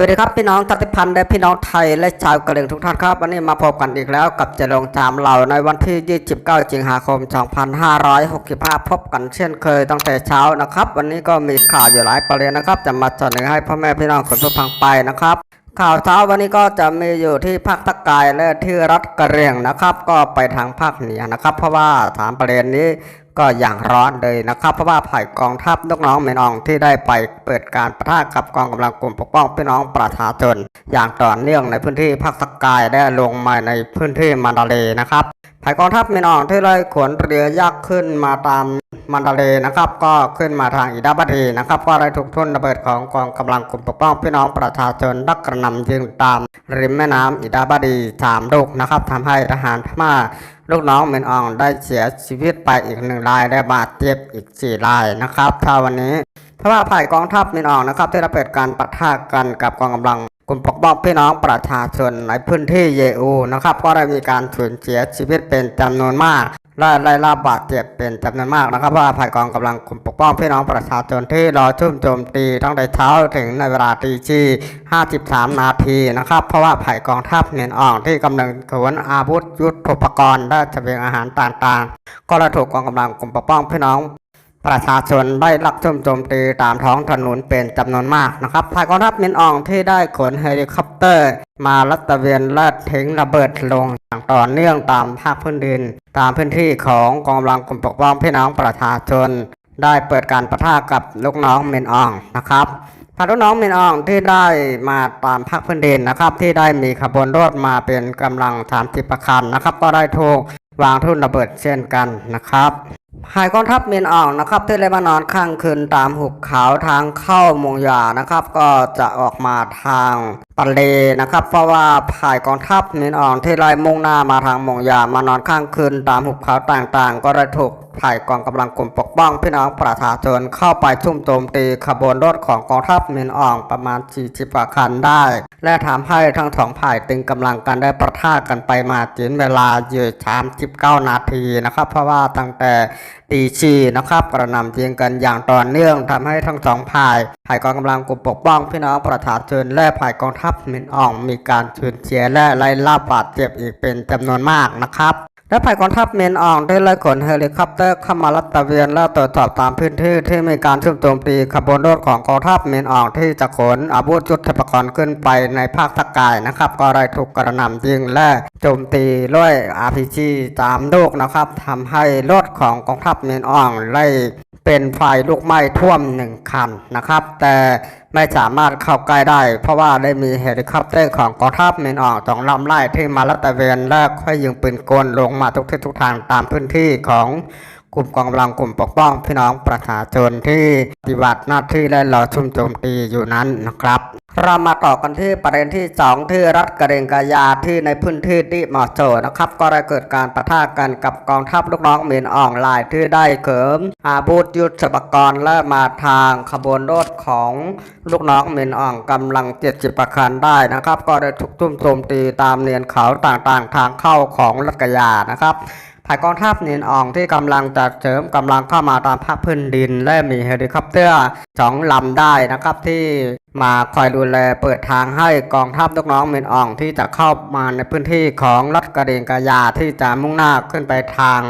วัสดีครับพี่น้องตัติพันธ์และพี่น้องไทยและชาวกะเหรี่ยงทุกท่านครับ วันนี้มาพบกันอีกแล้วกับเจะลงตามเราในวันที่ 29 สิงหาคม 2565 พบกันเช่นเคยตั้งแต่เช้านะครับ วันนี้ก็มีข่าวอยู่หลายประเด็นนะครับ จะมาเสนอให้พ่อแม่พี่น้องคนผู้ฟังไปนะครับข่าวเช้าวันนี้ก็จะมีอยู่ที่ภาคตะกายและที่รัฐกระเหรี่ยงนะครับ ก็ไปทางภาคเหนือนะครับ เพราะว่าถามประเด็นนี้ก็อย่างร้อนเลยนะครับ เพราะว่าฝ่ายกองทัพลูกน้องเมนอองที่ได้ไป เปิดการประทะกับกองกำลังกลุ่มปกป้องพี่น้องประชาชนอย่างต่อเนื่องในพื้นที่ภาคตะกายได้ลงมาในพื้นที่มันดาเลย์นะครับฝ่ายกองทัพเมนอองที่ได้ขนเรือยักษ์ขึ้นมาตามมันดาเลย์นะครับ ก็ขึ้นมาทางอิดาบดีนะครับ ก็ได้ถูกทุ่นระเบิดของกองกำลังกลุ่มปกป้องพี่น้องประชาชนดักกระหนำยิงตามริมแม่น้ำอิดาบดีสามลูกนะครับทำให้ทหารพม่าลูกน้องเมนอองได้เสียชีวิตไปอีกหนึ่งรายได้บาดเจ็บอีกสี่รายนะครับถ้าวันนี้ เพราะว่าฝ่ายกองทัพเมนอองนะครับที่ได้เปิดการปะทะกันกับกองกำลังกลุ่มปกป้องพี่น้องประชาชนในพื้นที่เยอูนะครับ ก็ได้มีการสูญเสียชีวิตเป็นจำนวนมากและได้รับบาดเจ็บเป็นจำนวนมากนะครับเพราะว่าฝ่ายกองกำลังกลุ่มปกป้องพี่น้องประชาชนที่รอชุ่มโจมตีตั้งแต่เช้าถึงในเวลาตีชี53 นาทีนะครับ เพราะว่าฝ่ายกองทัพเมียนอ่องที่กำลังขนอาวุธยุทโธปกรณ์และเสบียงอาหารต่างๆ ก็ได้ถูกกองกำลังกลุ่มปกป้องพี่น้อง ประชาชนได้ลักชุ่มโจมตีตามท้องถนนเป็นจำนวนมากนะครับฝ่ายกองทัพเมียนอองที่ได้ขนเฮลิคอปเตอร์ มาลัดตะเวนและทิ้งระเบิดลงอย่างต่อเนื่องตามภาคพื้นดิน ตามพื้นที่ของกองกำลังกลุ่มปกป้องพี่น้องประชาชน ได้เปิดการประทะกับลูกน้องเมนอองนะครับพาลูกน้องเมนอองที่ได้มาตามภาคพื้นดินนะครับ ที่ได้มีขบวนรถมาเป็นกำลังสามสิบประคันนะครับ ก็ได้ถูกวางทุ่นระเบิดเช่นกันนะครับ หายกองทัพเมียนอ่องนะครับที่เลบานอนข้างคืนตามหุบเขาทางเข้ามงยานะครับ ก็จะออกมาทาง ปะเลนะครับ เพราะว่าภายกองทัพเมียนอ่องที่ไล่มุ่งหน้ามาทางมงยามานอนข้างคืนตามหุบเขาต่างๆ ก็ได้ถูกฝ่ายกองกำลังกลุ่มปกป้องพี่น้องประชาชนเข้าไปชุ่มโจมตีขบวนรถของกองทัพมียนอ่องประมาณ 40กว่าคันได้ และทำให้ทั้งสองฝ่ายตึงกำลังกันได้ประทะกันไปมาจนเวลาอยู่39นาทีนะครับ เพราะว่าตั้งแต่ตีชีนะครับกระหนำยิงกันอย่างต่อเนื่องทำให้ทั้งสองฝ่ายฝ่ายกองกำลังกลุ่มปกป้องพี่น้องประชาชนและฝ่ายกองทัพมินอ่องมีการสูญเสียและไล่ล่าบาดเจ็บอีกเป็นจำนวนมากนะครับและฝ่ายกองทัพเมียนอ่องได้ไล่ขนเฮลิคอปเตอร์เข้ามาลัดตระเวนและตรวจสอบตามพื้นที่ที่มีการชุมโจมตีขบวนรถของกองทัพเมียนอ่องที่จะขนอาวุธยุทโธปกรณ์ขึ้นไปในภาคตะกายนะครับ ก็ได้ถูกกระหน่ำยิงและโจมตีด้วย RPG ตามลูกนะครับทำให้รถของกองทัพเมียนอ่องไล่เป็นไฟลุกไหม้ท่วมหนึ่งคันนะครับ แต่ ไม่สามารถเข้าใกล้ได้ เพราะว่าได้มีเฮลิคอปเตอร์ของกองทัพเมนออกสองลำไล่ที่มาลัดตะเวนและค่อยยิงปืนกลลงมาทุกทิศทุกทางตามพื้นที่ของ กลุ่มกองกำลังกลุ่มปกป้องพี่น้องประชาชนที่ปฏิบัติหน้าที่และรอชุ่มโจมตีอยู่นั้นนะครับ เรามาต่อกันที่ประเด็นที่ 2 ที่รัฐกะเรงกายาที่ในพื้นที่ที่มาะโจนะครับ ก็ได้เกิดการปะทะกันกับกองทัพลูกน้องเมียนอ่องลายที่ได้เขิมอาวุธยุทธปกรณ์และมาทางขบวนรถของลูกน้องเมียนอ่องกำลังเจ็ดสิบประคันได้นะครับ ก็ได้ถูกทุ่มโจมตีตามเนียนเขาต่างๆทางเข้าของรัฐกะยานะครับ ฝ่ายกองทัพเนียนอ่องที่กำลังจะเสริมกำลังเข้ามาตามภาคพื้นดิน และมีเฮลิคอปเตอร์สองลำได้นะครับที่มาคอยดูแลเปิดทางให้กองทัพลูกน้องเมียนอ่องที่จะเข้ามาในพื้นที่ของรัฐกะเดียงกายาที่จะมุ่งหน้าขึ้นไปทาง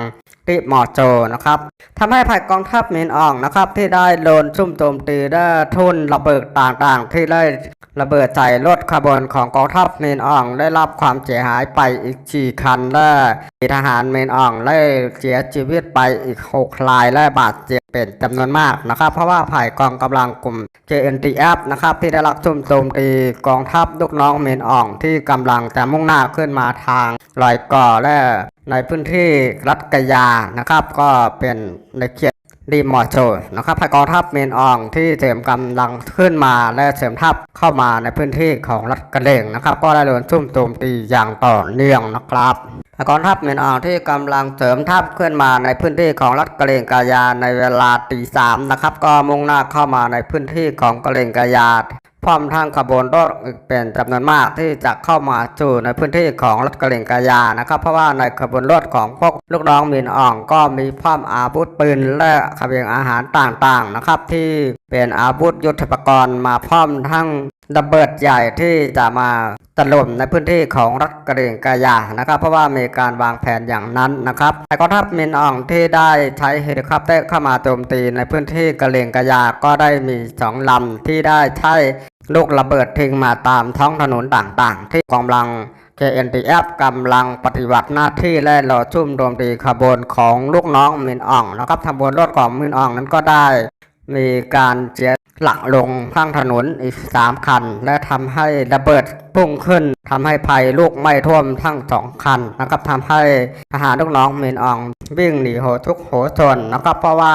ที่หมอโจนะครับทำให้ภายกองทัพเมียนอ่องนะครับที่ได้โดนซุ่มโจมตีได้ทุนระเบิดต่างๆ ที่ได้ระเบิดใส่รถขบวนของกองทัพเมนอ่องได้รับความเสียหายไปอีกสี่คันและมีทหารเมนอ่องได้เสียชีวิตไปอีกหกรายและบาดเจ็บ เป็นจำนวนมากนะครับ เพราะว่าฝ่ายกองกำลังกลุ่ม JNTF นะครับที่ได้รับจุ่มโจมตีกองทัพลูกน้องเมนอ่องที่กำลังจะมุ่งหน้าขึ้นมาทางลอยก่อและในพื้นที่รัฐกะยานะครับ ก็เป็นในเขต รีมอโจนะครับพายกองทัพเมนอองที่เสริมกำลังขึ้นมาและเสริมทัพเข้ามาในพื้นที่ของรัฐกระเหลงนะครับ ก็ได้โดนซุ่มโจมตีอย่างต่อเนื่องนะครับพายกองทัพเมนอองที่กำลังเสริมทัพขึ้นมาในพื้นที่ของรัฐกระเลงกายาในเวลาตีสามนะครับ ก็มุ่งหน้าเข้ามาในพื้นที่ของกระเลงกายา พร้อมทางขบวนรถเป็นจำนวนมากที่จะเข้ามาจู่ในพื้นที่ของรถกระเล่งกายานะครับ เพราะว่าในขบวนรถของพวกลูกน้องมินอ่องก็มีพร้อมอาวุธปืนและขบียงอาหารต่างๆนะครับ ที่เป็นอาวุธยุทโธปกรณ์มาพร้อมทั้ง ระเบิดใหญ่ที่จะมาถล่มในพื้นที่ของรัฐกะเรียงกายานะครับ เพราะว่ามีการวางแผนอย่างนั้นนะครับแต่กองทัพมินอองที่ได้ใช้เฮลิคอปเตอร์เข้ามาโจมตีในพื้นที่กะเรียงกายาก็ได้มีสองลำที่ได้ใช้ลูกระเบิดทิ้งมาตามท้องถนนต่างๆ ที่กำลัง KNDF กำลังปฏิบัติหน้าที่และรอชุ่มโจมตีขบวนของลูกน้องมินอ่องนะครับขบวนรถของมินอ่องนั้นก็ได้มีการเสีย หลักลงข้างถนนอีกสามคัน และทำให้ระเบิดพุ่งขึ้นทำให้ภัยลูกไหม้ท่วมทั้งสองคันนะครับทำให้ทหารลูกน้องเมินอองวิ่งหนีโหทุกโหชนนะครับเพราะว่า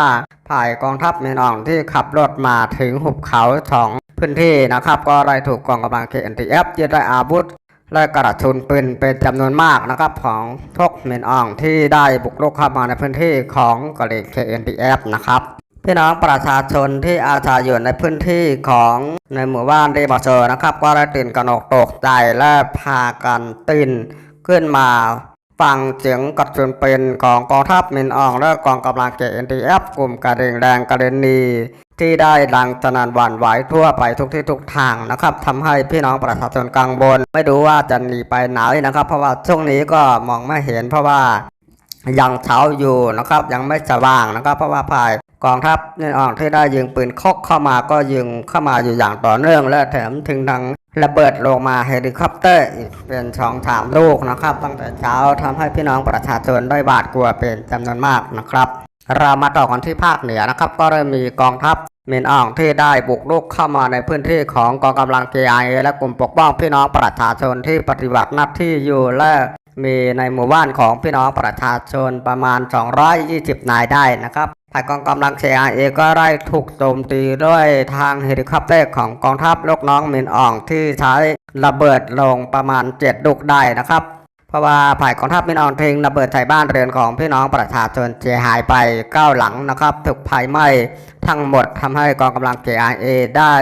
ฝ่ายกองทัพเมินอองที่ขับรถมาถึงหุบเขาสองพื้นที่นะครับ ก็ได้ถูกกองกำลัง KNDF ยึดได้อาวุธและกระสุนปืนเป็นจำนวนมากนะครับของพวกเมนอองที่ได้บุกรุกเข้ามาในพื้นที่ของกะเหรี่ยง KNDF นะครับ พี่น้องประชาชนที่อาศัยอยู่ในพื้นที่ของในหมู่บ้านรีบอเชอร์นะครับ ก็ได้ตื่นกระหนกตกใจและพากันตื่นขึ้นมาฟังเสียงกระสุนปืนของกองทัพเมนอองและกองกำลัง KNDF กลุ่มกระเหรี่ยงแดงกระเรนีที่ได้ดังสนั่นหวั่นไหวทั่วไปทุกที่ทุกทางนะครับทำให้พี่น้องประชาชนกังวลไม่รู้ว่าจะหนีไปไหนนะครับ เพราะว่าช่วงนี้ก็มองไม่เห็นเพราะว่ายังเช้าอยู่นะครับยังไม่สว่างนะครับ เพราะว่าภาย กองทัพนี่อ่องที่ได้ยิงปืนคกเข้ามาก็ยิงเข้ามาอยู่อย่างต่อเนื่องและแถมถึงดังระเบิดลงมาเฮลิคอปเตอร์อีกเป็นสองสามลูกนะครับ ตั้งแต่เช้าทำให้พี่น้องประชาชนได้บาดกลัวเป็นจำนวนมากนะครับ เรามาต่อกันที่ภาคเหนือนะครับ ก็ได้มีกองทัพเมนอ่องที่ได้บุกรุกเข้ามาในพื้นที่ของกองกำลัง KIA และกลุ่มปกป้องพี่น้องประชาชนที่ปฏิบัติหน้าที่อยู่และมีในหมู่บ้านของพี่น้องประชาชนประมาณ 220 นายได้นะครับ ภายกองกำลัง KIA ก็ได้ถูกโจมตีด้วยทางเฮลิคอปเตอร์ของกองทัพลูกน้องเมนอ่องที่ใช้ระเบิดลงประมาณ7ลูกได้นะครับ เพราะว่าฝ่ายกองทัพมินอองทิ้งระเบิดใส่บ้านเรือนของพี่น้องประชาชนเสียหายไปเก้าหลังนะครับถูกไฟไหม้ทั้งหมดทำให้กองกำลัง KIA ได้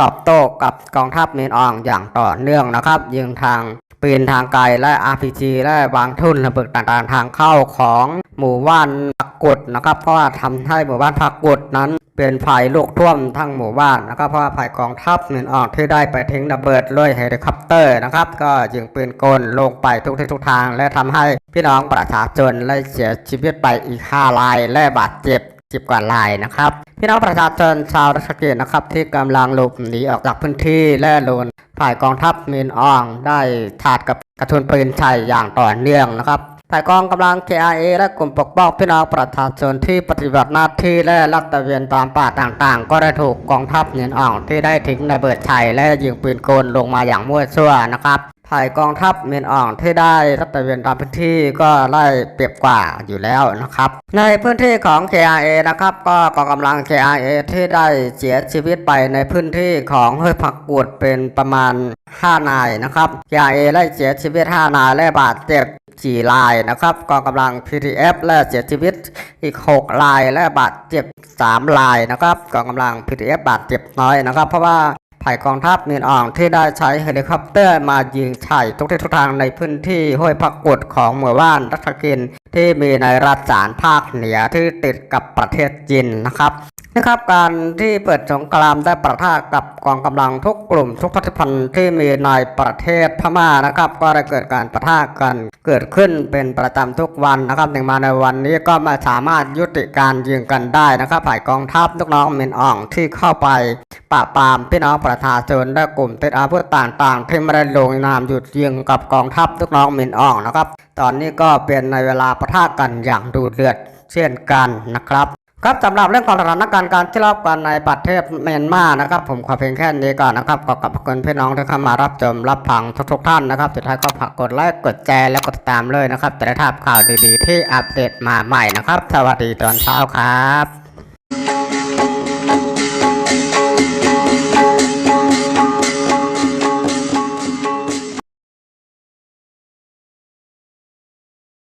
ตอบโต้กับกองทัพมินอองอย่างต่อเนื่องนะครับ ยิงทางปืนทางไกลและ RPG และวางทุ่นระเบิดต่างๆทางเข้าของ หมู่บ้านพักกุดนะครับ เพราะว่าทำให้หมู่บ้านพักกุดนั้น เป็นไฟลุกท่วมทั้งหมู่บ้านนะครับ เพราะว่าฝ่ายกองทัพมินอองที่ได้ไปทิ้งระเบิดด้วยเฮลิคอปเตอร์นะครับ ก็ยิงปืนกลลงไปทุกทิศทุกทาง และทำให้พี่น้องประชาชนและเสียชีวิตไปอีก5รายและบาดเจ็บ10กว่ารายนะครับพี่น้องประชาชนชาวรัชเกตนะครับที่กำลังหลบหนีออกจากพื้นที่และโดนฝ่ายกองทัพมินอองได้ถาดกับกระสุนปืนใช้อย่างต่อเนื่องนะครับ แต่กองกำลัง KIA และกลุ่มปกป้องพี่น้องประชาชนที่ปฏิบัติหน้าที่และลัดตะเวนตามป่าต่างๆ ก็ได้ถูกกองทัพเนียนอ่องที่ได้ทิ้งระเบิดชัยและยิงปืนกลลงมาอย่างมั่วซั่วนะครับ ฝ่ายกองทัพเมียนอ่องที่ได้รัดตระเวนตามพื้นที่ก็ได้เปรียบกว่าอยู่แล้วนะครับ ในพื้นที่ของ KIA นะครับก็กองกำลัง KIA ที่ได้เสียชีวิตไปในพื้นที่ของห้วยผักกูดเป็นประมาณ 5 นายนะครับ KIA ได้เสียชีวิต 5 นายและบาดเจ็บ4รายนะครับกองกำลัง PTF และเสียชีวิตอีก6รายและบาดเจ็บ3รายนะครับกองกำลัง PTF บาดเจ็บน้อยนะครับ เพราะว่า ฝ่ายกองทัพมีนอ่องที่ได้ใช้เฮลิคอปเตอร์มายิงใส่ทุกทิศทุกทางในพื้นที่ห้วยพักกุดของหมู่บ้านรัชกินที่มีในรัฐสารภาคเหนือที่ติดกับประเทศจีนนะครับ นะครับการที่เปิดสงครามได้ประทะกับกองกำลังทุกกลุ่มทุกพัฒพันธ์ที่มีในประเทศพม่านะครับ ก็ได้เกิดการประทะกันเกิดขึ้นเป็นประจำทุกวันนะครับหนึ่งมาในวันนี้ก็ไมาสามารถยุติการยิงกันได้นะครับ ฝ่ายกองทัพลูกน้องเมนอ่องที่เข้าไปปราบปรามพี่น้องประชาชนและกลุ่มติดอาวุธต่างๆ ที่ไม่ได้ลงนามหยุดยิงกับกองทัพลูกน้องเมนอ่องนะครับ ตอนนี้ก็เป็นในเวลาประทะกันอย่างดุเดือดเช่นกันนะครับ ครับสำหรับเรื่องของสถานการณ์การที่รอบกันในประเทศเมียนมานะครับ ผมขอเพียงแค่นี้ก่อนนะครับขอขอบคุณพี่น้องที่เข้ามารับชมรับฟังทุกๆท่านนะครับ สุดท้ายก็ฝากกดไลค์กดแชร์และกดติดตามเลยนะครับจะได้ทราบข่าวดีๆ ที่อัปเดตมาใหม่นะครับ สวัสดีตอนเช้าครับ